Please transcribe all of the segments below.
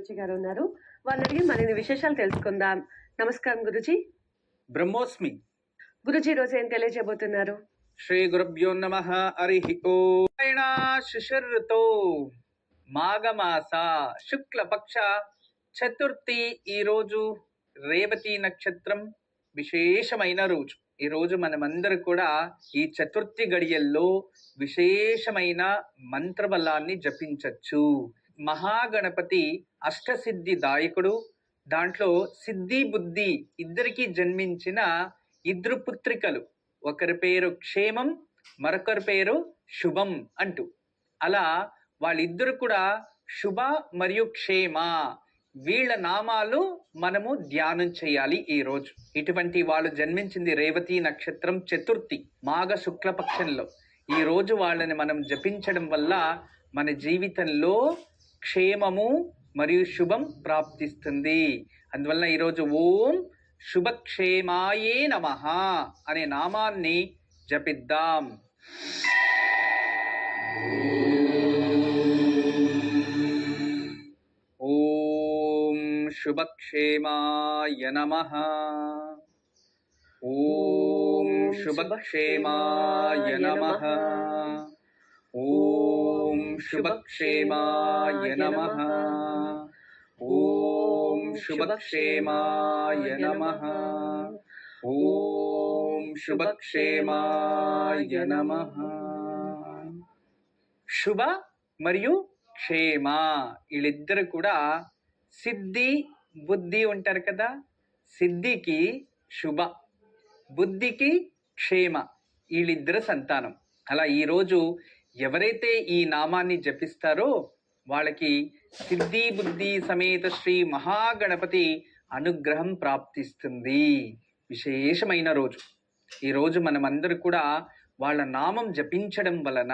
గురుజీ గారు ఉన్నారు. వారిని అడిగి మరిన్ని విశేషాలు తెలుసుకుందాం. నమస్కారం గురుజీ. బ్రహ్మోస్మి. గురుజీ రోజు ఏం తెలియజేయబోతున్నారు? శ్రీ గురుభ్యో నమ హరి శిశిర్తో మాఘమాస శుక్లపక్ష చతుర్థి ఈ రోజు రేవతి నక్షత్రం విశేషమైన రోజు. ఈ రోజు మనమందరూ కూడా ఈ చతుర్థి గడియల్లో విశేషమైన మంత్రబలాన్ని జపించచ్చు. మహాగణపతి అష్టసిద్ధి దాయకుడు. దాంట్లో సిద్ధి బుద్ధి ఇద్దరికి జన్మించిన ఇద్దరు పుత్రికలు ఒకరి పేరు క్షేమం మరొకరి పేరు శుభం అంటూ. అలా వాళ్ళిద్దరు కూడా శుభ మరియు క్షేమ. వీళ్ళ నామాలు మనము ధ్యానం చేయాలి ఈ రోజు. ఇటువంటి వాళ్ళు జన్మించింది రేవతి నక్షత్రం చతుర్థి మాఘ శుక్లపక్షంలో. ఈ రోజు వాళ్ళని మనం జపించడం వల్ల మన జీవితంలో క్షేమము మరియు శుభం ప్రాప్తిస్తుంది. అందువలన ఈరోజు ఓం శుభక్షేమాయే నమ అనే నామాన్ని జపిద్దాం. ఓం శుభక్షేమాయ నమ. ఓం శుభక్షేమాయ నమ. ఓం శుభక్షేమాయ నమ ఓం శుభక్షేమాయ నమ ఓం శుభక్షేమాయ నమ శుభ మరియు క్షేమ వీళ్ళిద్దరు కూడా సిద్ధి బుద్ధి ఉంటారు కదా? సిద్ధికి శుభ బుద్ధికి క్షేమ వీళ్ళిద్దరు సంతానం. అలా ఈరోజు ఎవరైతే ఈ నామాన్ని జపిస్తారో వాళ్ళకి సిద్ధి బుద్ధి సమేత శ్రీ మహాగణపతి అనుగ్రహం ప్రాప్తిస్తుంది. విశేషమైన రోజు. ఈ రోజు మనమందరూ కూడా వాళ్ళ నామం జపించడం వలన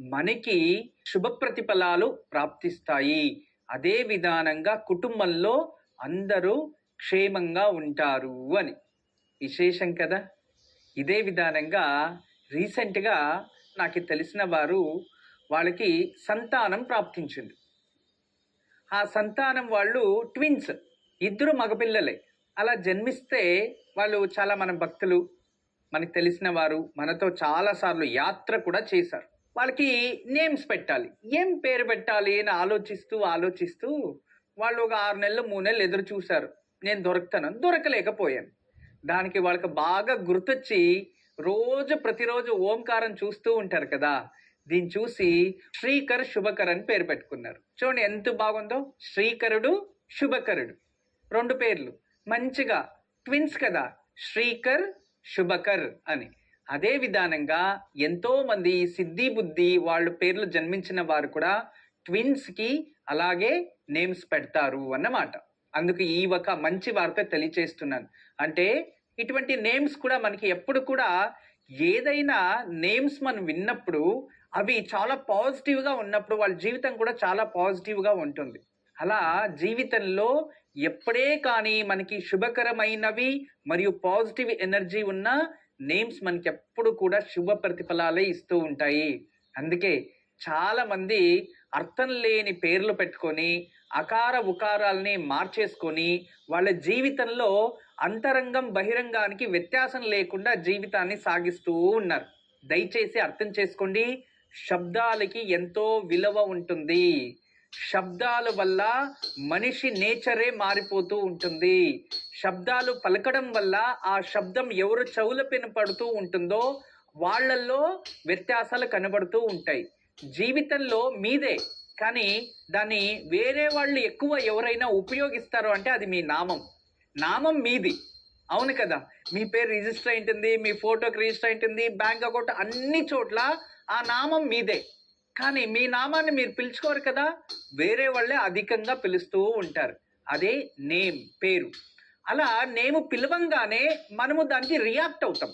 మనకి శుభ ప్రతిఫలాలు ప్రాప్తిస్తాయి. అదే విధానంగా కుటుంబంలో అందరూ క్షేమంగా ఉంటారు అని. విశేషం కదా? ఇదే విధానంగా రీసెంట్గా నాకు తెలిసిన వారు వాళ్ళకి సంతానం ప్రాప్తించింది. ఆ సంతానం వాళ్ళు ట్విన్స్ ఇద్దరు మగపిల్లలే. అలా జన్మిస్తే వాళ్ళు చాలా మన భక్తులు మనకు తెలిసిన వారు మనతో చాలాసార్లు యాత్ర కూడా చేశారు. వాళ్ళకి నేమ్స్ పెట్టాలి. ఏం పేరు పెట్టాలి అని ఆలోచిస్తూ ఆలోచిస్తూ వాళ్ళు ఒక ఆరు నెలలు మూడు నెలలు ఎదురు చూశారు. నేను దొరుకుతాను దొరకలేకపోయాను. దానికి వాళ్ళకి బాగా గుర్తొచ్చి రోజు ప్రతిరోజు ఓంకారం చూస్తూ ఉంటారు కదా దీన్ని చూసి శ్రీకర్ శుభకర్ అని పేరు పెట్టుకున్నారు. చూడండి ఎంత బాగుందో శ్రీకరుడు శుభకరుడు. రెండు పేర్లు. మంచిగా ట్విన్స్ కదా శ్రీకర్ శుభకర్ అని. అదే విధానంగా ఎంతో మంది సిద్ధి బుద్ధి వాళ్ళు పేర్లు జన్మించిన వారు కూడా ట్విన్స్కి అలాగే నేమ్స్ పెడతారు అన్నమాట. అందుకు ఈ ఒక మంచి వార్త తెలియచేస్తున్నాను. అంటే ఇటువంటి నేమ్స్ కూడా మనకి ఎప్పుడు కూడా ఏదైనా నేమ్స్ మనం విన్నప్పుడు అవి చాలా పాజిటివ్గా ఉన్నప్పుడు వాళ్ళ జీవితం కూడా చాలా పాజిటివ్గా ఉంటుంది. అలా జీవితంలో ఎప్పుడే కానీ మనకి శుభకరమైనవి మరియు పాజిటివ్ ఎనర్జీ ఉన్న నేమ్స్ మనకి ఎప్పుడు కూడా శుభ ప్రతిఫలాలే ఇస్తూ ఉంటాయి. అందుకే చాలామంది అర్థం లేని పేర్లు పెట్టుకొని అకార ఉకారాలని మార్చేసుకొని వాళ్ళ జీవితంలో అంతరంగం బహిరంగానికి వ్యత్యాసం లేకుండా జీవితాన్ని సాగిస్తూ ఉన్నారు. దయచేసి అర్థం చేసుకోండి. శబ్దాలకి ఎంతో విలువ ఉంటుంది. శబ్దాల వల్ల మనిషి నేచరే మారిపోతూ ఉంటుంది. శబ్దాలు పలకడం వల్ల ఆ శబ్దం ఎవరు చెవుల పడుతూ ఉంటుందో వాళ్ళల్లో వ్యత్యాసాలు కనబడుతూ ఉంటాయి. జీవితంలో మీదే కానీ దాన్ని వేరే వాళ్ళు ఎక్కువ ఎవరైనా ఉపయోగిస్తారు అంటే అది మీ నామం. నామం మీది. అవును కదా? మీ పేరు రిజిస్టర్ అయింటుంది మీ ఫోటోకి రిజిస్టర్ అయింటుంది బ్యాంక్ అకౌంట్ అన్ని చోట్ల ఆ నామం మీదే. కానీ మీ నామాన్ని మీరు పిలుచుకోరు కదా? వేరే వాళ్ళే అధికంగా పిలుస్తూ ఉంటారు. అదే నేమ్ పేరు. అలా నేము పిలవంగానే మనము దానికి రియాక్ట్ అవుతాం.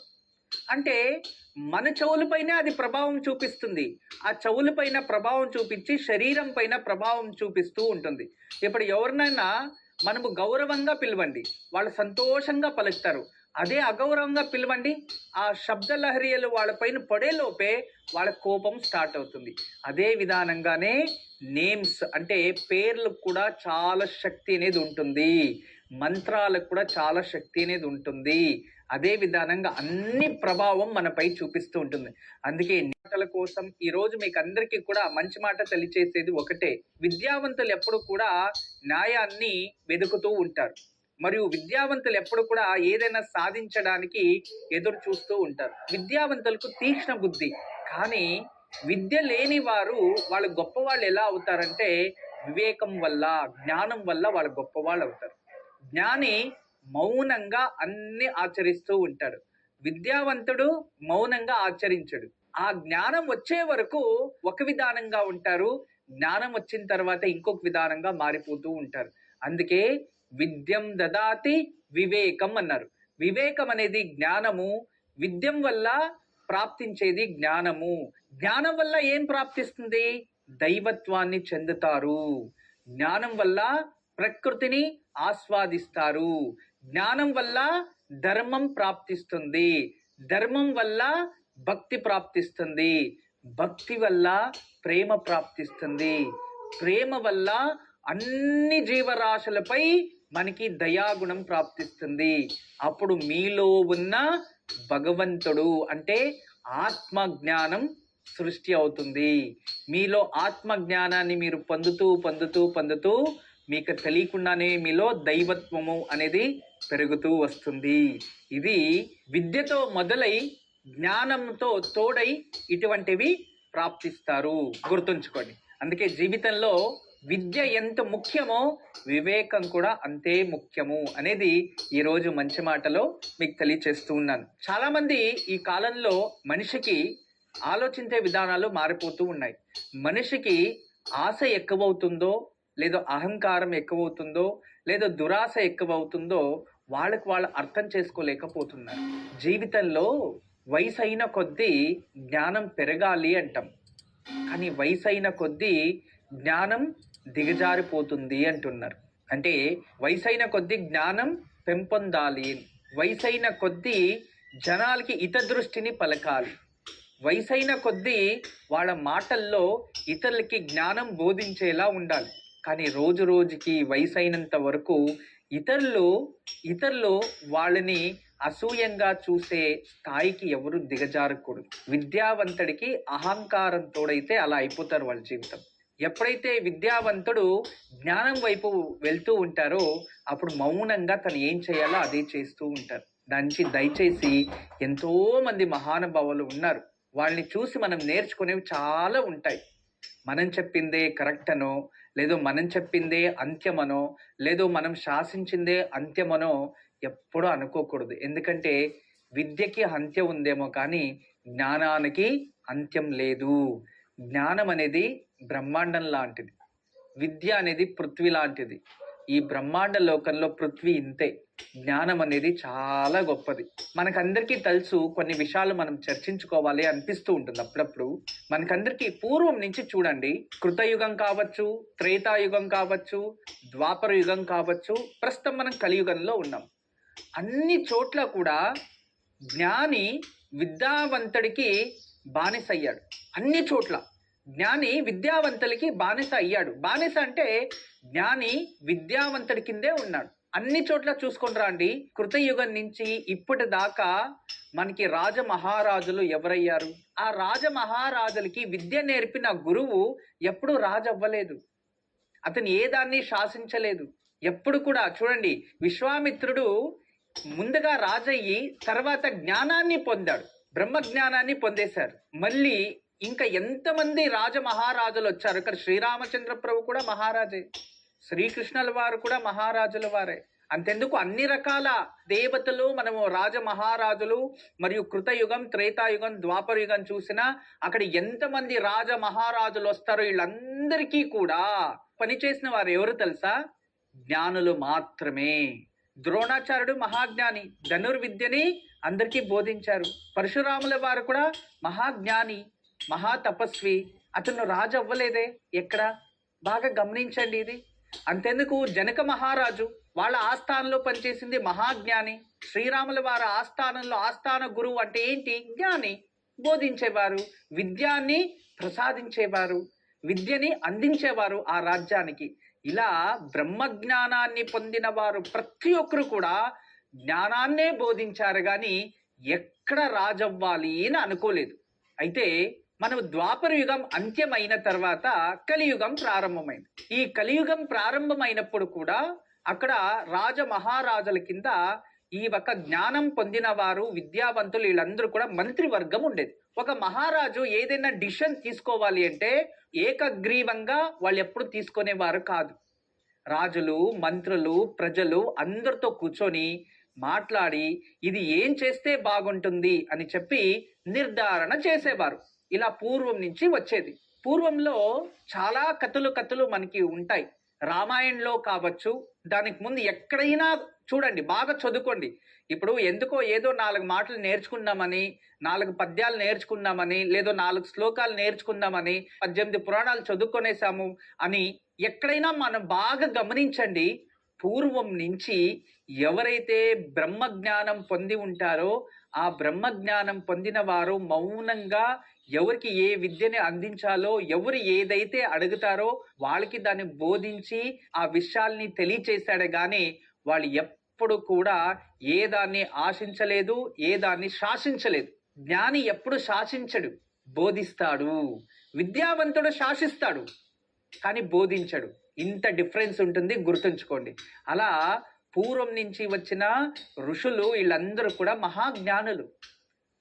అంటే మన చెవులపైనే అది ప్రభావం చూపిస్తుంది. ఆ చెవులపైన ప్రభావం చూపించి శరీరం పైన ప్రభావం చూపిస్తూ ఉంటుంది. ఇప్పుడు ఎవరినైనా మనము గౌరవంగా పిలవండి. వాళ్ళు సంతోషంగా పలుకుతారు. అదే అగౌరవంగా పిలవండి. ఆ శబ్ద లహరియలు వాళ్ళపైన పడేలోపే వాళ్ళ కోపం స్టార్ట్ అవుతుంది. అదే విధానంగానే నేమ్స్ అంటే పేర్లకు కూడా చాలా శక్తి అనేది ఉంటుంది. మంత్రాలకు కూడా చాలా శక్తి అనేది ఉంటుంది. అదే విధానంగా అన్ని ప్రభావం మనపై చూపిస్తూ ఉంటుంది. అందుకే మాటల కోసం ఈ రోజు మీకు అందరికీ కూడా మంచి మాట తెలియచేసేది ఒకటే. విద్యావంతులు ఎప్పుడు కూడా న్యాయాన్ని వెతుకుతూ ఉంటారు. మరియు విద్యావంతులు ఎప్పుడు కూడా ఏదైనా సాధించడానికి ఎదురు చూస్తూ ఉంటారు. విద్యావంతులకు తీక్ష్ణ బుద్ధి. కానీ విద్య లేని వారు వాళ్ళు గొప్పవాళ్ళు ఎలా అవుతారంటే వివేకం వల్ల జ్ఞానం వల్ల వాళ్ళు గొప్పవాళ్ళు అవుతారు. జ్ఞాని మౌనంగా అన్ని ఆచరిస్తూ ఉంటాడు. విద్యావంతుడు మౌనంగా ఆచరించడు. ఆ జ్ఞానం వచ్చే వరకు ఒక విధానంగా ఉంటారు. జ్ఞానం వచ్చిన తర్వాత ఇంకొక విధానంగా మారిపోతూ ఉంటారు. అందుకే విద్యం దదాతి వివేకం అన్నారు. వివేకం అనేది జ్ఞానము. విద్యం వల్ల ప్రాప్తించేది జ్ఞానము. జ్ఞానం వల్ల ఏం ప్రాప్తిస్తుంది? దైవత్వాన్ని చెందుతారు. జ్ఞానం వల్ల ప్రకృతిని ఆస్వాదిస్తారు. జ్ఞానం వల్ల ధర్మం ప్రాప్తిస్తుంది. ధర్మం వల్ల భక్తి ప్రాప్తిస్తుంది. భక్తి వల్ల ప్రేమ ప్రాప్తిస్తుంది. ప్రేమ వల్ల అన్ని జీవరాశులపై మనకి దయాగుణం ప్రాప్తిస్తుంది. అప్పుడు మీలో ఉన్న భగవంతుడు అంటే ఆత్మ జ్ఞానం సృష్టి అవుతుంది. మీలో ఆత్మ జ్ఞానాన్ని మీరు పొందుతూ పొందుతూ పొందుతూ మీకు తెలియకుండానే మీలో దైవత్వము అనేది పెరుగుతూ వస్తుంది. ఇది విద్యతో మొదలై జ్ఞానంతో తోడై ఇటువంటివి ప్రాప్తిస్తారు. గుర్తుంచుకోండి. అందుకే జీవితంలో విద్య ఎంత ముఖ్యమో వివేకం కూడా అంతే ముఖ్యము అనేది ఈరోజు మంచి మాటలో మీకు తెలియచేస్తూ ఉన్నాను. చాలామంది ఈ కాలంలో మనిషికి ఆలోచించే విధానాలు మారిపోతూ ఉన్నాయి. మనిషికి ఆశ ఎక్కువవుతుందో లేదో అహంకారం ఎక్కువవుతుందో లేదా దురాశ ఎక్కువవుతుందో వాళ్ళకు వాళ్ళు అర్థం చేసుకోలేకపోతున్నారు. జీవితంలో వయసు అయిన కొద్దీ జ్ఞానం పెరగాలి అంటాం. కానీ వయసు అయిన కొద్దీ జ్ఞానం దిగజారిపోతుంది అంటున్నారు. అంటే వయసైన కొద్దీ జ్ఞానం పెంపొందాలి. వయసైన కొద్దీ జనాలకి ఇత దృష్టిని పలకాలి. వయసైన కొద్దీ వాళ్ళ మాటల్లో ఇతరులకి జ్ఞానం బోధించేలా ఉండాలి. కానీ రోజు రోజుకి వయసైనంత వరకు ఇతరులు ఇతరులు వాళ్ళని అసూయంగా చూసే స్థాయికి ఎవరు దిగజారకూడదు. విద్యావంతుడికి అహంకారం తోడైతే అలా అయిపోతారు వాళ్ళ జీవితం. ఎప్పుడైతే విద్యావంతుడు జ్ఞానం వైపు వెళ్తూ ఉంటారో అప్పుడు మౌనంగా తను ఏం చేయాలో అదే చేస్తూ ఉంటారు. దానికి దయచేసి ఎంతో మంది మహానుభావులు ఉన్నారు. వాళ్ళని చూసి మనం నేర్చుకునేవి చాలా ఉంటాయి. మనం చెప్పిందే కరెక్ట్ అనో లేదో మనం చెప్పిందే అంత్యమనో లేదో మనం శాసించిందే అంత్యమనో ఎప్పుడూ అనుకోకూడదు. ఎందుకంటే విద్యకి అంత్యం ఉందేమో కానీ జ్ఞానానికి అంత్యం లేదు. జ్ఞానం అనేది బ్రహ్మాండం లాంటిది. విద్య అనేది పృథ్వీ లాంటిది. ఈ బ్రహ్మాండ లోకంలో పృథ్వీ ఇంతే. జ్ఞానం అనేది చాలా గొప్పది. మనకందరికీ తెలుసు కొన్ని విషయాలు మనం చర్చించుకోవాలి అనిపిస్తూ ఉంటుంది అప్పుడప్పుడు. మనకందరికీ పూర్వం నుంచి చూడండి కృతయుగం కావచ్చు త్రేతాయుగం కావచ్చు ద్వాపర యుగం కావచ్చు ప్రస్తుతం మనం కలియుగంలో ఉన్నాం. అన్ని చోట్ల కూడా జ్ఞాని విద్యావంతుడికి బానిసయ్యాడు. అన్ని చోట్ల. జ్ఞాని విద్యావంతులకి బానిస అయ్యాడు. బానిస అంటే జ్ఞాని విద్యావంతుడి కిందే ఉన్నాడు. అన్ని చోట్ల చూసుకొని రండి. కృతయుగం నుంచి ఇప్పటి దాకా మనకి రాజ మహారాజులు ఎవరయ్యారు? ఆ రాజ మహారాజులకి విద్య నేర్పిన గురువు ఎప్పుడు రాజు అవ్వలేదు అతను ఏ దాన్ని శాసించలేదు. ఎప్పుడు కూడా చూడండి విశ్వామిత్రుడు ముందుగా రాజయ్యి తర్వాత జ్ఞానాన్ని పొందాడు. బ్రహ్మ జ్ఞానాన్ని పొందేశారు. మళ్ళీ ఇంకా ఎంతమంది రాజ మహారాజులు వచ్చారు ఇక్కడ శ్రీరామచంద్ర ప్రభు కూడా మహారాజే. శ్రీకృష్ణుల వారు కూడా మహారాజుల వారే. అంతెందుకు అన్ని రకాల దేవతలు మనము రాజ మహారాజులు మరియు కృతయుగం త్రేతాయుగం ద్వాపరయుగం చూసినా అక్కడ ఎంతమంది రాజ మహారాజులు వస్తారో వీళ్ళందరికీ కూడా పనిచేసిన వారు ఎవరు తెలుసా? జ్ఞానులు మాత్రమే. ద్రోణాచార్యుడు మహాజ్ఞాని ధనుర్విద్యని అందరికీ బోధించారు. పరశురాముల వారు కూడా మహాజ్ఞాని. మహా తపస్వి. అతను రాజు అవ్వలేదే ఎక్కడ? బాగా గమనించండి ఇది. అంతెందుకు? జనక మహారాజు వాళ్ళ ఆస్థానంలో పనిచేసింది మహాజ్ఞాని. శ్రీరాముల వారి ఆస్థానంలో ఆస్థాన గురువు అంటే ఏంటి? జ్ఞాని. బోధించేవారు. విద్యాన్ని ప్రసాదించేవారు. విద్యని అందించేవారు ఆ రాజ్యానికి. ఇలా బ్రహ్మ జ్ఞానాన్ని పొందిన వారు ప్రతి ఒక్కరు కూడా జ్ఞానాన్నే బోధించారు కానీ ఎక్కడ రాజవ్వాలి అని అనుకోలేదు. అయితే మనం ద్వాపర యుగం అంత్యమైన తర్వాత కలియుగం ప్రారంభమైంది. ఈ కలియుగం ప్రారంభమైనప్పుడు కూడా అక్కడ రాజ మహారాజుల కింద ఈ ఒక జ్ఞానం పొందిన వారు విద్యావంతులు వీళ్ళందరూ కూడా మంత్రివర్గం ఉండేది. ఒక మహారాజు ఏదైనా డిసిషన్ తీసుకోవాలి అంటే ఏకగ్రీవంగా వాళ్ళు ఎప్పుడు తీసుకునేవారు కాదు. రాజులు మంత్రులు ప్రజలు అందరితో కూర్చొని మాట్లాడి ఇది ఏం చేస్తే బాగుంటుంది అని చెప్పి నిర్ధారణ చేసేవారు. ఇలా పూర్వం నుంచి వచ్చేది. పూర్వంలో చాలా కథలు కథలు మనకి ఉంటాయి. రామాయణంలో కావచ్చు దానికి ముందు ఎక్కడైనా చూడండి బాగా చదువుకోండి. ఇప్పుడు ఎందుకో ఏదో నాలుగు మాటలు నేర్చుకున్నామని నాలుగు పద్యాలు నేర్చుకున్నామని లేదో నాలుగు శ్లోకాలు నేర్చుకున్నామని పద్దెనిమిది పురాణాలు చదువుకొనేసాము అని ఎక్కడైనా మనం బాగా గమనించండి. పూర్వం నుంచి ఎవరైతే బ్రహ్మ జ్ఞానం పొంది ఉంటారో ఆ బ్రహ్మ జ్ఞానం పొందిన వారు మౌనంగా ఎవరికి ఏ విద్యని అందించాలో ఎవరు ఏదైతే అడుగుతారో వాళ్ళకి దాన్ని బోధించి ఆ విషయాల్ని తెలియచేశాడే గాని వాళ్ళు ఎప్పుడు కూడా ఏ దాన్ని ఆశించలేదు ఏ దాన్ని శాసించలేదు. జ్ఞాని ఎప్పుడు శాసించడు బోధిస్తాడు. విద్యావంతుడు శాసిస్తాడు కానీ బోధించడు. ఇంత డిఫరెన్స్ ఉంటుంది గుర్తుంచుకోండి. అలా పూర్వం నుంచి వచ్చిన ఋషులు వీళ్ళందరూ కూడా మహాజ్ఞానులు.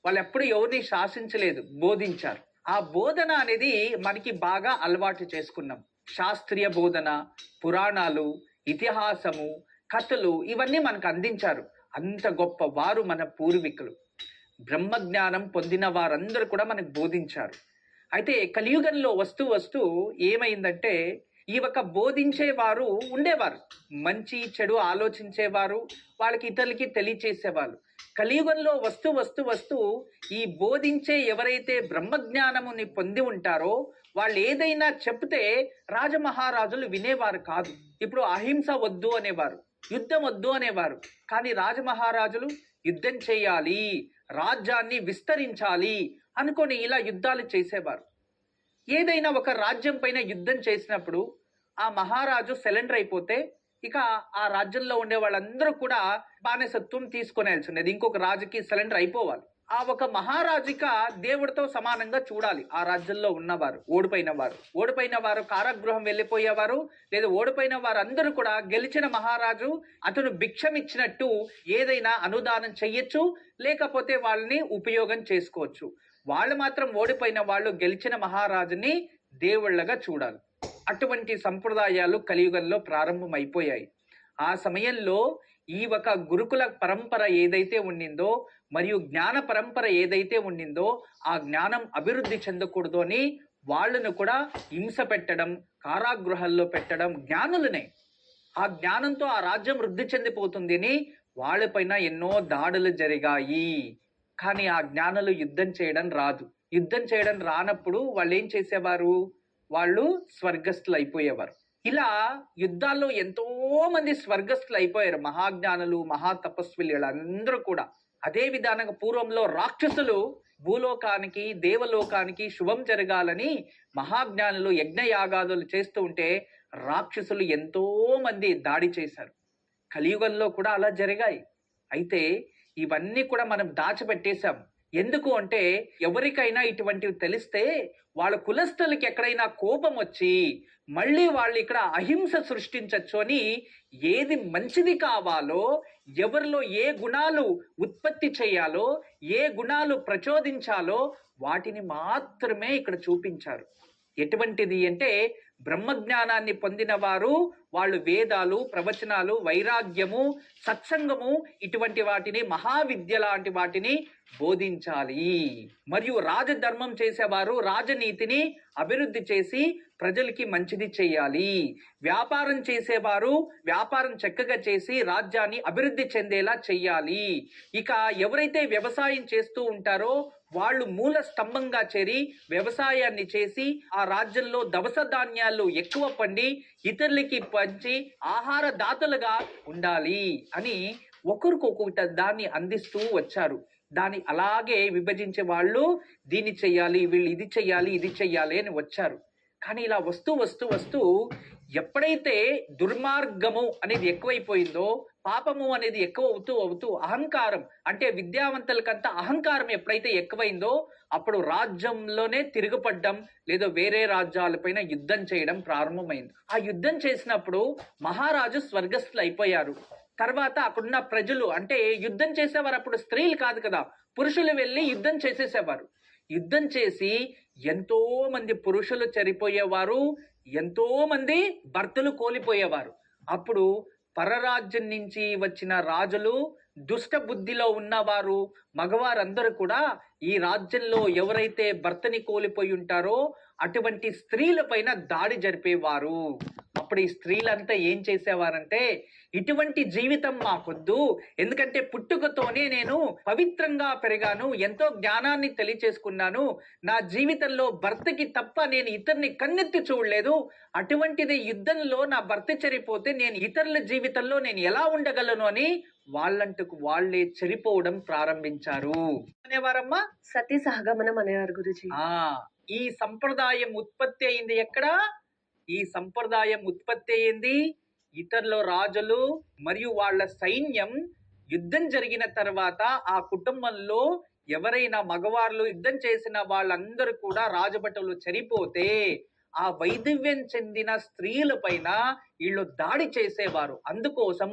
వాళ్ళు ఎప్పుడు ఎవరిని శాసించలేదు బోధించారు. ఆ బోధన అనేది మనకి బాగా అలవాటు చేసుకున్నాం. శాస్త్రీయ బోధన పురాణాలు ఇతిహాసము కథలు ఇవన్నీ మనకు అందించారు. అంత గొప్ప వారు మన పూర్వీకులు. బ్రహ్మజ్ఞానం పొందిన వారందరూ కూడా మనకు బోధించారు. అయితే కలియుగంలో వస్తూ వస్తూ ఏమైందంటే ఈ యొక్క బోధించేవారు ఉండేవారు. మంచి చెడు ఆలోచించేవారు వాళ్ళకి ఇతరులకి తెలియచేసేవాళ్ళు. కలియుగంలో వస్తూ వస్తూ వస్తూ ఈ బోధించే ఎవరైతే బ్రహ్మజ్ఞానముని పొంది ఉంటారో వాళ్ళు ఏదైనా చెప్తే రాజమహారాజులు వినేవారు కాదు. ఇప్పుడు అహింస వద్దు అనేవారు యుద్ధం వద్దు అనేవారు. కానీ రాజమహారాజులు యుద్ధం చేయాలి రాజ్యాన్ని విస్తరించాలి అనుకొని ఇలా యుద్ధాలు చేసేవారు. ఏదైనా ఒక రాజ్యం పైన యుద్ధం చేసినప్పుడు ఆ మహారాజు సెలెండర్ అయిపోతే ఇక ఆ రాజ్యంలో ఉండే వాళ్ళందరూ కూడా బానిసత్వం తీసుకునేయాల్సిండేది ఇంకొక రాజుకి సెలెండర్ అయిపోవాలి. ఆ ఒక మహారాజుక దేవుడితో సమానంగా చూడాలి. ఆ రాజ్యంలో ఉన్నవారు ఓడిపోయిన వారు. ఓడిపోయిన వారు కారాగృహం వెళ్ళిపోయేవారు లేదా ఓడిపోయిన వారందరూ కూడా గెలిచిన మహారాజు అతను భిక్షమిచ్చినట్టు ఏదైనా అనుదానం చెయ్యొచ్చు లేకపోతే వాళ్ళని ఉపయోగం చేసుకోవచ్చు. వాళ్ళు మాత్రం ఓడిపోయిన వాళ్ళు గెలిచిన మహారాజుని దేవుళ్ళగా చూడాలి. అటువంటి సంప్రదాయాలు కలియుగంలో ప్రారంభమైపోయాయి. ఆ సమయంలో ఈ ఒక గురుకుల పరంపర ఏదైతే ఉండిందో మరియు జ్ఞాన పరంపర ఏదైతే ఉండిందో ఆ జ్ఞానం అభివృద్ధి చెందకూడదు అని వాళ్ళను కూడా హింస పెట్టడం కారాగృహాల్లో పెట్టడం జ్ఞానులనే. ఆ జ్ఞానంతో ఆ రాజ్యం వృద్ధి చెందిపోతుంది అని వాళ్ళపైన ఎన్నో దాడులు జరిగాయి. కానీ ఆ జ్ఞానులు యుద్ధం చేయడం రాదు. యుద్ధం చేయడం రానప్పుడు వాళ్ళు ఏం చేసేవారు? వాళ్ళు స్వర్గస్థులు అయిపోయేవారు ఇలా యుద్ధాల్లో ఎంతో మంది స్వర్గస్థులు అయిపోయారు మహాజ్ఞానులు మహా తపస్విలు వీళ్ళందరూ కూడా. అదే విధానంగా పూర్వంలో రాక్షసులు భూలోకానికి దేవలోకానికి శుభం జరగాలని మహాజ్ఞానులు యజ్ఞయాగాదులు చేస్తూ ఉంటే రాక్షసులు ఎంతో మంది దాడి చేశారు. కలియుగంలో కూడా అలా జరిగాయి. అయితే ఇవన్నీ కూడా మనం దాచిపెట్టేశాం. ఎందుకు అంటే ఎవరికైనా ఇటువంటివి తెలిస్తే వాళ్ళ కులస్తులకి ఎక్కడైనా కోపం వచ్చి మళ్ళీ వాళ్ళు ఇక్కడ అహింస సృష్టించచ్చు అని ఏది మంచిది కావాలో ఎవరిలో ఏ గుణాలు ఉత్పత్తి చేయాలో ఏ గుణాలు ప్రచోదించాలో వాటిని మాత్రమే ఇక్కడ చూపించారు. ఎటువంటిది అంటే బ్రహ్మజ్ఞానాన్ని పొందిన వారు వాళ్ళు వేదాలు ప్రవచనాలు వైరాగ్యము సత్సంగము ఇటువంటి వాటిని మహావిద్య లాంటి వాటిని బోధించాలి. మరియు రాజధర్మం చేసేవారు రాజనీతిని అభివృద్ధి చేసి ప్రజలకి మంచిది చేయాలి. వ్యాపారం చేసేవారు వ్యాపారం చక్కగా చేసి రాజ్యాన్ని అభివృద్ధి చెందేలా చెయ్యాలి. ఇక ఎవరైతే వ్యవసాయం చేస్తూ ఉంటారో వాళ్ళు మూల స్తంభంగా చేరి వ్యవసాయాన్ని చేసి ఆ రాజ్యంలో దవస ధాన్యాలు ఎక్కువ పండి ఇతరులకి పంచి ఆహార దాతలుగా ఉండాలి అని ఒకరికొకటి దాన్ని అందిస్తూ వచ్చారు. దాన్ని అలాగే విభజించే వాళ్ళు దీన్ని చెయ్యాలి వీళ్ళు ఇది చెయ్యాలి ఇది చెయ్యాలి అని వచ్చారు. కానీ ఇలా వస్తూ వస్తూ వస్తూ ఎప్పుడైతే దుర్మార్గము అనేది ఎక్కువైపోయిందో పాపము అనేది ఎక్కువ అవుతూ అవుతూ అహంకారం అంటే విద్యావంతులకంతా అహంకారం ఎప్పుడైతే ఎక్కువైందో అప్పుడు రాజ్యంలోనే తిరుగుపడ్డం లేదా వేరే రాజ్యాలపైన యుద్ధం చేయడం ప్రారంభమైంది. ఆ యుద్ధం చేసినప్పుడు మహారాజు స్వర్గస్థులు అయిపోయారు. తర్వాత అక్కడున్న ప్రజలు అంటే యుద్ధం చేసేవారు అప్పుడు స్త్రీలు కాదు కదా పురుషులు వెళ్ళి యుద్ధం చేసేసేవారు. యుద్ధం చేసి ఎంతో మంది పురుషులు చనిపోయేవారు ఎంతోమంది భర్తలు కోల్పోయేవారు. అప్పుడు పరరాజ్యం నుంచి వచ్చిన రాజులు దుష్ట బుద్ధిలో ఉన్నవారు మగవారందరూ కూడా ఈ రాజ్యంలో ఎవరైతే భర్తని కోల్పోయి ఉంటారో అటువంటి స్త్రీలపైన దాడి జరిపేవారు. అప్పుడు ఈ స్త్రీలంతా ఏం చేసేవారంటే ఇటువంటి జీవితం మాకొద్దు. ఎందుకంటే పుట్టుకతోనే నేను పవిత్రంగా పెరిగాను. ఎంతో జ్ఞానాన్ని తెలియచేసుకున్నాను. నా జీవితంలో భర్తకి తప్ప నేను ఇతరుని కన్నెత్తి చూడలేదు. అటువంటిది యుద్ధంలో నా భర్త చనిపోతే నేను ఇతరుల జీవితంలో నేను ఎలా ఉండగలను అని వాళ్ళంటుకు వాళ్ళే చనిపోవడం ప్రారంభించారు. అనేవారమ్మా? సతీ సహగమనం అనేవారు గురుజీ. ఆ ఈ సంప్రదాయం ఉత్పత్తి అయింది ఎక్కడ? ఈ సంప్రదాయం ఉత్పత్తి అయింది ఇతరుల రాజులు మరియు వాళ్ళ సైన్యం యుద్ధం జరిగిన తర్వాత ఆ కుటుంబంలో ఎవరైనా మగవాళ్ళు యుద్ధం చేసిన వాళ్ళందరూ కూడా రాజభటులు చనిపోతే ఆ వైదవ్యం చెందిన స్త్రీల పైన వీళ్ళు దాడి చేసేవారు. అందుకోసం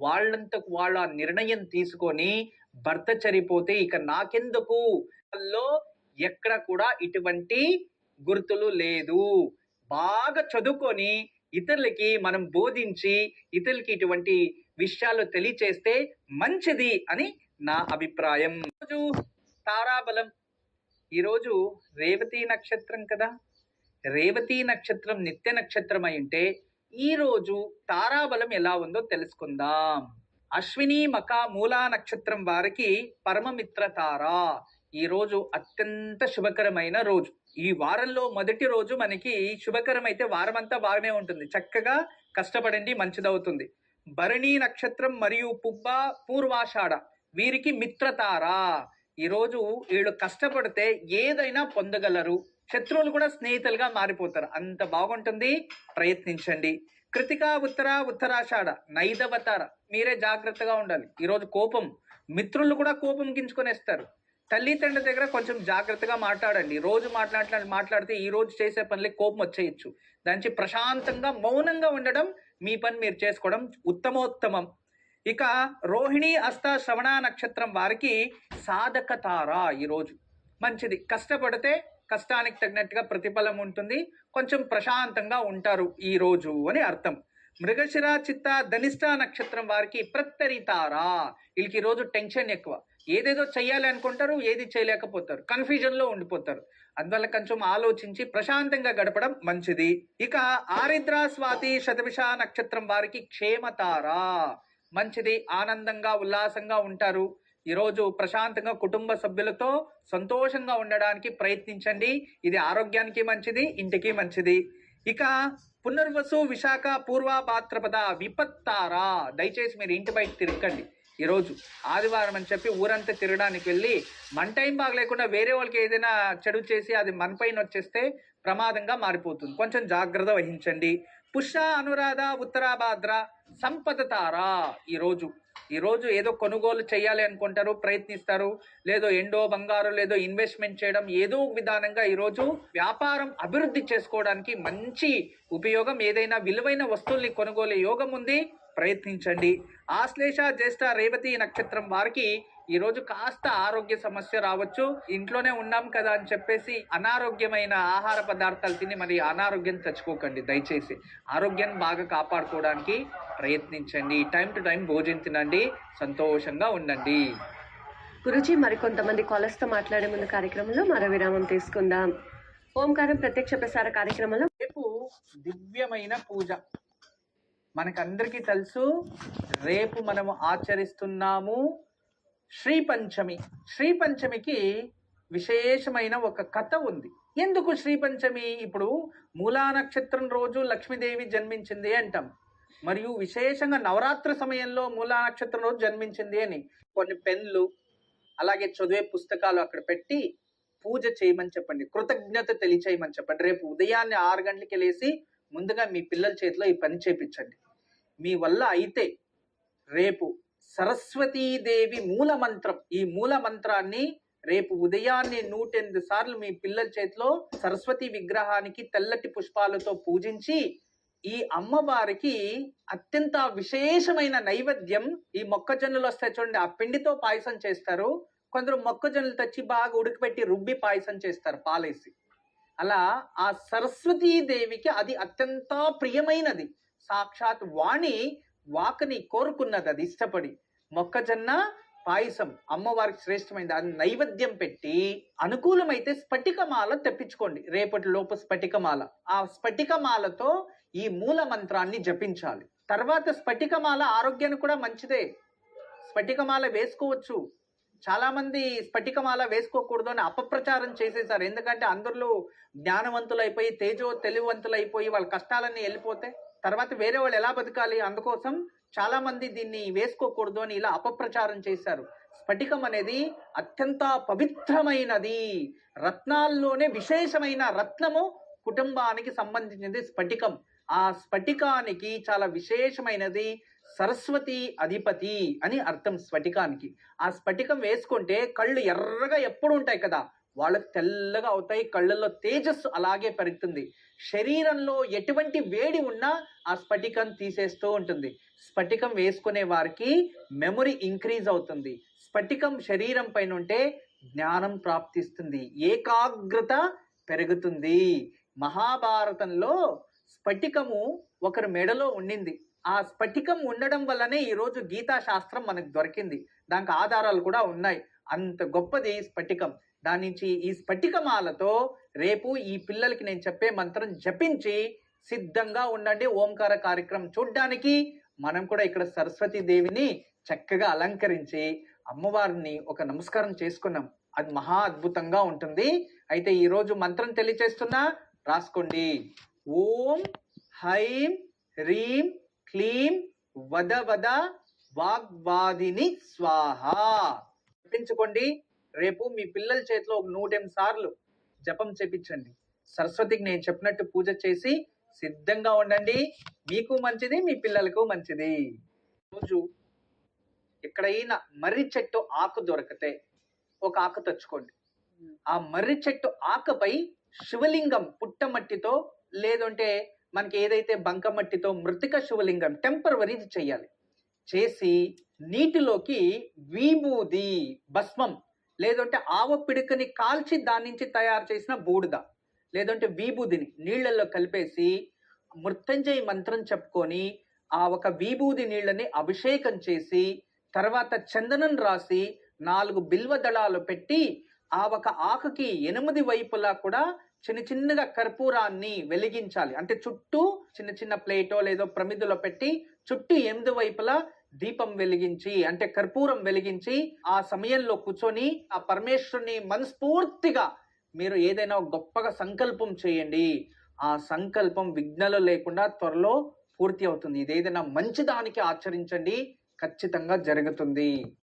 వాళ్ళంతకు వాళ్ళ నిర్ణయం తీసుకొని భర్త చనిపోతే ఇక నాకెందుకు? లో ఎక్కడ కూడా ఇటువంటి గుర్తులు లేదు. బాగా చదువుకొని ఇతరులకి మనం బోధించి ఇతరులకి ఇటువంటి విషయాలు తెలియచేస్తే మంచిది అని నా అభిప్రాయం. రోజు తారాబలం ఈరోజు రేవతి నక్షత్రం కదా? రేవతి నక్షత్రం నిత్య నక్షత్రం అయి ఉంటే ఈరోజు తారాబలం ఎలా ఉందో తెలుసుకుందాం. అశ్విని మక మూలా నక్షత్రం వారికి పరమమిత్ర తార. ఈరోజు అత్యంత శుభకరమైన రోజు. ఈ వారంలో మొదటి రోజు మనకి శుభకరం అయితే వారం అంతా బాగానే ఉంటుంది. చక్కగా కష్టపడండి మంచిదవుతుంది. భరణి నక్షత్రం మరియు పుబ్బ పూర్వాషాఢ వీరికి మిత్రతార ఈరోజు వీళ్ళు కష్టపడితే ఏదైనా పొందగలరు. శత్రువులు కూడా స్నేహితులుగా మారిపోతారు. అంత బాగుంటుంది. ప్రయత్నించండి. కృతిక ఉత్తర ఉత్తరాషాఢ నైదవతార మీరే జాగ్రత్తగా ఉండాలి. ఈరోజు కోపం. మిత్రులు కూడా కోపం గించుకొనేస్తారు. తల్లిదండ్రుల దగ్గర కొంచెం జాగ్రత్తగా మాట్లాడండి. రోజు మాట్లాడ మాట్లాడితే ఈ రోజు చేసే పనులే కోపం వచ్చేయచ్చు. దానికి ప్రశాంతంగా మౌనంగా ఉండడం మీ పని మీరు చేసుకోవడం ఉత్తమోత్తమం. ఇక రోహిణి అస్త శ్రవణ నక్షత్రం వారికి సాధకతారా ఈరోజు. మంచిది. కష్టపడితే కష్టానికి తగినట్టుగా ప్రతిఫలం ఉంటుంది. కొంచెం ప్రశాంతంగా ఉంటారు ఈ రోజు అని అర్థం. మృగశిర చిత్త ధనిష్ట నక్షత్రం వారికి ప్రత్తరితారా వీళ్ళకి ఈ రోజు టెన్షన్ ఎక్కువ. ఏదేదో చేయాలి అనుకుంటారు ఏది చేయలేకపోతారు. కన్ఫ్యూజన్లో ఉండిపోతారు. అందువల్ల కొంచెం ఆలోచించి ప్రశాంతంగా గడపడం మంచిది. ఇక ఆరిద్ర స్వాతి శతభిష నక్షత్రం వారికి క్షేమతారా? మంచిది ఆనందంగా ఉల్లాసంగా ఉంటారు. ఈరోజు ప్రశాంతంగా కుటుంబ సభ్యులతో సంతోషంగా ఉండడానికి ప్రయత్నించండి. ఇది ఆరోగ్యానికి మంచిది ఇంటికి మంచిది. ఇక పునర్వసు విశాఖ పూర్వ భాద్రపద విపత్తారా? దయచేసి మీరు ఇంటి బయట తిరగండి. ఈరోజు ఆదివారం అని చెప్పి ఊరంతా తిరగడానికి వెళ్ళి మన టైం బాగలేకుండా వేరే వాళ్ళకి ఏదైనా చెడు చేసి అది మన పైన వచ్చేస్తే ప్రమాదంగా మారిపోతుంది. కొంచెం జాగ్రత్త వహించండి. పుష్య అనురాధ ఉత్తరాభాద్ర సంపద తారా? ఈరోజు ఈరోజు ఏదో కొనుగోలు చేయాలి అనుకుంటారు ప్రయత్నిస్తారు లేదో ఎండో బంగారు లేదో ఇన్వెస్ట్మెంట్ చేయడం ఏదో విధానంగా ఈరోజు వ్యాపారం అభివృద్ధి చేసుకోవడానికి మంచి ఉపయోగం ఏదైనా విలువైన వస్తువుల్ని కొనుగోలు యోగం ఉంది ప్రయత్నించండి. ఆశ్లేష జ్యేష్ఠ రేవతి నక్షత్రం వారికి ఈ రోజు కాస్త ఆరోగ్య సమస్య రావచ్చు. ఇంట్లోనే ఉన్నాం కదా అని చెప్పేసి అనారోగ్యమైన ఆహార పదార్థాలు తిని మరి అనారోగ్యం తెచ్చుకోకండి. దయచేసి ఆరోగ్యాన్ని బాగా కాపాడుకోవడానికి ప్రయత్నించండి. టైం టు టైం భోజనం తినండి. సంతోషంగా ఉండండి. గురుజీ మరికొంతమంది కాలర్స్తో మాట్లాడే ముందు కార్యక్రమంలో మరో విరామం తీసుకుందాం. ఓంకారం ప్రత్యక్ష ప్రసార కార్యక్రమంలో రేపు దివ్యమైన పూజ. మనకందరికీ తెలుసు రేపు మనము ఆచరిస్తున్నాము. శ్రీ పంచమి శ్రీ పంచమికి విశేషమైన ఒక కథ ఉంది. ఎందుకు శ్రీ పంచమి ఇప్పుడు మూలా నక్షత్రం రోజు లక్ష్మీదేవి జన్మించింది అంటాం. మరియు విశేషంగా నవరాత్రి సమయంలో మూలా నక్షత్రం రోజు జన్మించింది అని కొన్ని పెన్లు అలాగే చదివే పుస్తకాలు అక్కడ పెట్టి పూజ చేయమని చెప్పండి. కృతజ్ఞత తెలియచేయమని చెప్పండి. రేపు ఉదయాన్నే ఆరు గంటలకి లేసి ముందుగా మీ పిల్లల చేతిలో ఈ పని చేపించండి. మీ వల్ల అయితే రేపు సరస్వతీదేవి మూల మంత్రం ఈ మూల మంత్రాన్ని రేపు ఉదయాన్నే నూటెనిమిది సార్లు మీ పిల్లల చేతిలో సరస్వతి విగ్రహానికి తెల్లటి పుష్పాలతో పూజించి ఈ అమ్మవారికి అత్యంత విశేషమైన నైవేద్యం ఈ మొక్కజొన్నలు వస్తాయి చూడండి ఆ పిండితో పాయసం చేస్తారు. కొందరు మొక్కజొన్నలు తెచ్చి బాగా ఉడకపెట్టి రుబ్బి పాయసం చేస్తారు పాలేసి. అలా ఆ సరస్వతీదేవికి అది అత్యంత ప్రియమైనది. సాక్షాత్ వాణి వాకని కోరుకున్నది అది ఇష్టపడి. మొక్కజొన్న పాయసం అమ్మవారికి శ్రేష్టమైనది అది నైవేద్యం పెట్టి అనుకూలమైతే స్ఫటికమాల తెప్పించుకోండి. రేపటి లోపు స్ఫటికమాల. ఆ స్ఫటికమాలతో ఈ మూల మంత్రాన్ని జపించాలి. తర్వాత స్ఫటికమాల ఆరోగ్యానికి కూడా మంచిదే. స్ఫటికమాల వేసుకోవచ్చు. చాలామంది స్ఫటికమాల వేసుకోకూడదు అని అపప్రచారం చేసేసారు. ఎందుకంటే అందరిలో జ్ఞానవంతులు అయిపోయి తేజో తెలివివంతులు అయిపోయి వాళ్ళ కష్టాలన్నీ వెళ్ళిపోతే తర్వాత వేరే వాళ్ళు ఎలా బతకాలి అందుకోసం చాలా మంది దీన్ని వేసుకోకూడదు అని ఇలా అపప్రచారం చేశారు. స్ఫటికం అనేది అత్యంత పవిత్రమైనది. రత్నాల్లోనే విశేషమైన రత్నము కుటుంబానికి సంబంధించినది స్ఫటికం. ఆ స్ఫటికానికి చాలా విశేషమైనది సరస్వతి అధిపతి అని అర్థం స్ఫటికానికి. ఆ స్ఫటికం వేసుకుంటే కళ్ళు ఎర్రగా ఎప్పుడు ఉంటాయి కదా. వాళ్ళకి తెల్లగా అవుతాయి కళ్ళల్లో తేజస్సు అలాగే పెరుగుతుంది. శరీరంలో ఎటువంటి వేడి ఉన్నా ఆ స్ఫటికం తీసేస్తూ ఉంటుంది. స్ఫటికం వేసుకునే వారికి మెమొరీ ఇంక్రీజ్ అవుతుంది. స్ఫటికం శరీరం పైన ఉంటే జ్ఞానం ప్రాప్తిస్తుంది. ఏకాగ్రత పెరుగుతుంది. మహాభారతంలో స్ఫటికము ఒకరి మెడలో ఉండింది. ఆ స్ఫటికం ఉండడం వల్లనే ఈరోజు గీతా శాస్త్రం మనకు దొరికింది. దానికి ఆధారాలు కూడా ఉన్నాయి. అంత గొప్పది స్ఫటికం. దాని నుంచి ఈ స్ఫటికమాలతో రేపు ఈ పిల్లలకి నేను చెప్పే మంత్రం జపించి సిద్ధంగా ఉండండి. ఓంకార కార్యక్రమం చూడ్డానికి మనం కూడా ఇక్కడ సరస్వతి దేవిని చక్కగా అలంకరించి అమ్మవారిని ఒక నమస్కారం చేసుకున్నాం. అది మహా అద్భుతంగా ఉంటుంది. అయితే ఈరోజు మంత్రం తెలియచేస్తున్నా రాసుకోండి. ఓం హైం హ్రీం క్లీం వద వద వాగ్వాదిని స్వాహ. చెప్పించుకోండి రేపు మీ పిల్లల చేతిలో ఒక నూటెనిమిది సార్లు జపం చేపించండి. సరస్వతికి నేను చెప్పినట్టు పూజ చేసి సిద్ధంగా ఉండండి. మీకు మంచిది మీ పిల్లలకు మంచిది. రోజు ఎక్కడైనా మర్రి చెట్టు ఆకు దొరికితే ఒక ఆకు తెచ్చుకోండి. ఆ మర్రి చెట్టు ఆకుపై శివలింగం పుట్టమట్టితో లేదంటే మనకి ఏదైతే బంకమట్టితో మృతిక శివలింగం టెంపరవరీది చేయాలి. చేసి నీటిలోకి విభూది భస్మం లేదంటే ఆవ పిడకని కాల్చి దాని నుంచి తయారు చేసిన బూడిద. లేదంటే విభూదిని నీళ్ళలో కలిపేసి మృత్యుంజయ మంత్రం చెప్పుకొని ఆ ఒక విభూది నీళ్ళని అభిషేకం చేసి తర్వాత చందనం రాసి నాలుగు బిల్వ దళాలు పెట్టి ఆ ఒక ఆకుకి ఎనిమిది వైపులా కూడా చిన్న చిన్నగా కర్పూరాన్ని వెలిగించాలి. అంటే చుట్టూ చిన్న చిన్న ప్లేటో లేదో ప్రమిదలో పెట్టి చుట్టూ ఎనిమిది వైపులా దీపం వెలిగించి అంటే కర్పూరం వెలిగించి ఆ సమయంలో కూర్చొని ఆ పరమేశ్వరుని మనస్ఫూర్తిగా మీరు ఏదైనా గొప్పగా సంకల్పం చేయండి. ఆ సంకల్పం విఘ్నలు లేకుండా త్వరలో పూర్తి అవుతుంది. ఇది ఏదైనా మంచి దానికి ఆచరించండి. ఖచ్చితంగా జరుగుతుంది.